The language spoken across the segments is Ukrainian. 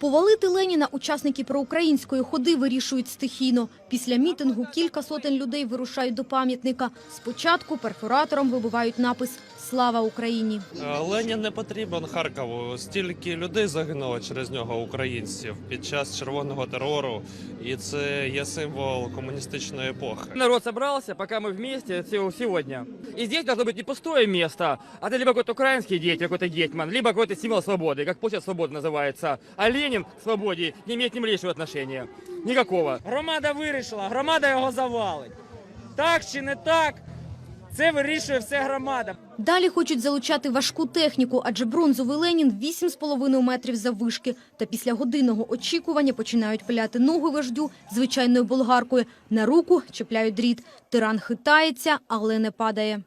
Повалити Леніна учасники проукраїнської ходи вирішують стихійно. Після мітингу кілька сотень людей вирушають до пам'ятника. Спочатку перфоратором вибивають напис «Слава Україні». Е, Ленін не потрібен Харкову. Стільки людей загинуло через нього українців під час червоного терору, і це є символ комуністичної епохи. Народ собрался, пока мы вместе се- сегодня. И здесь должно быть не пустое место, а это либо какой-то украинский деятель, какой-то гетман, либо какой-то символ свободы, как площадь свободы называется. А Ленин к свободе не имеет ни малейшего отношения. Никакого. Громада вирішила, громада його завалить. Так чи не так, це вирішує все громада. Далі хочуть залучати важку техніку, адже бронзовий Ленін 8,5 метрів заввишки. Та після годинного очікування починають пиляти ноги вождю звичайною болгаркою. На руку чіпляють дріт. Тиран хитається, але не падає.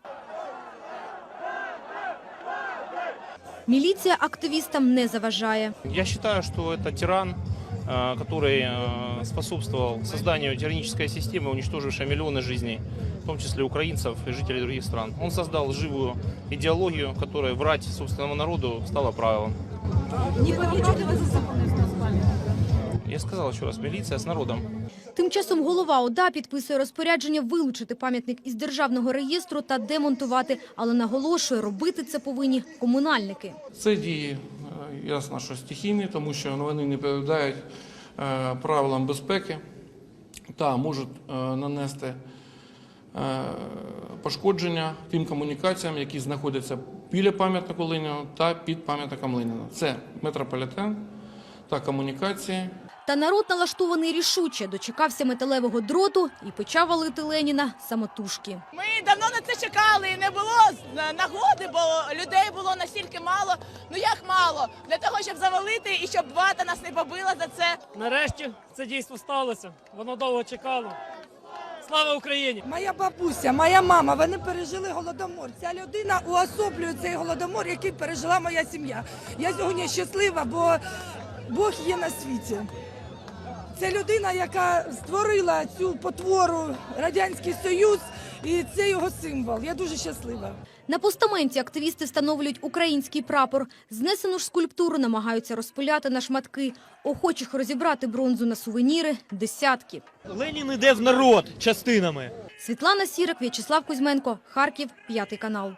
Міліція активістам не заважає. Я считаю, что это тиран, который э, способствовал созданию тиранической системы, уничтожившей миллионы жизней, в том числе украинцев и жителей других стран. Он создал живую идеологию, в которой врать собственному народу стало правилом. Я сказал еще раз, милиция с народом. Тим часом голова ОДА підписує розпорядження вилучити пам'ятник із державного реєстру та демонтувати, але наголошує, робити це повинні комунальники. Це дії е, ясно, що стихійні, тому що вони не відповідають е, правилам безпеки та можуть е, нанести е, пошкодження тим комунікаціям, які знаходяться біля пам'ятника Леніна та під пам'ятником Леніна. Це метрополітен та комунікації. Та народ налаштований рішуче, дочекався металевого дроту і почав валити Леніна самотужки. Ми давно на це чекали, і не було нагоди, бо людей було настільки мало. Ну як мало? Для того, щоб завалити і щоб вата нас не побила за це. Нарешті це дійство сталося. Воно довго чекало. Слава Україні! Моя бабуся, моя мама, вони пережили голодомор. Ця людина уособлює цей голодомор, який пережила моя сім'я. Я сьогодні щаслива, бо Бог є на світі. Це людина, яка створила цю потвору Радянський Союз, і це його символ. Я дуже щаслива. На постаменті активісти встановлюють український прапор. Знесену ж скульптуру намагаються розпиляти на шматки. Охочих розібрати бронзу на сувеніри – десятки. Ленін іде в народ частинами. Світлана Сірик, В'ячеслав Кузьменко, Харків, п'ятий канал.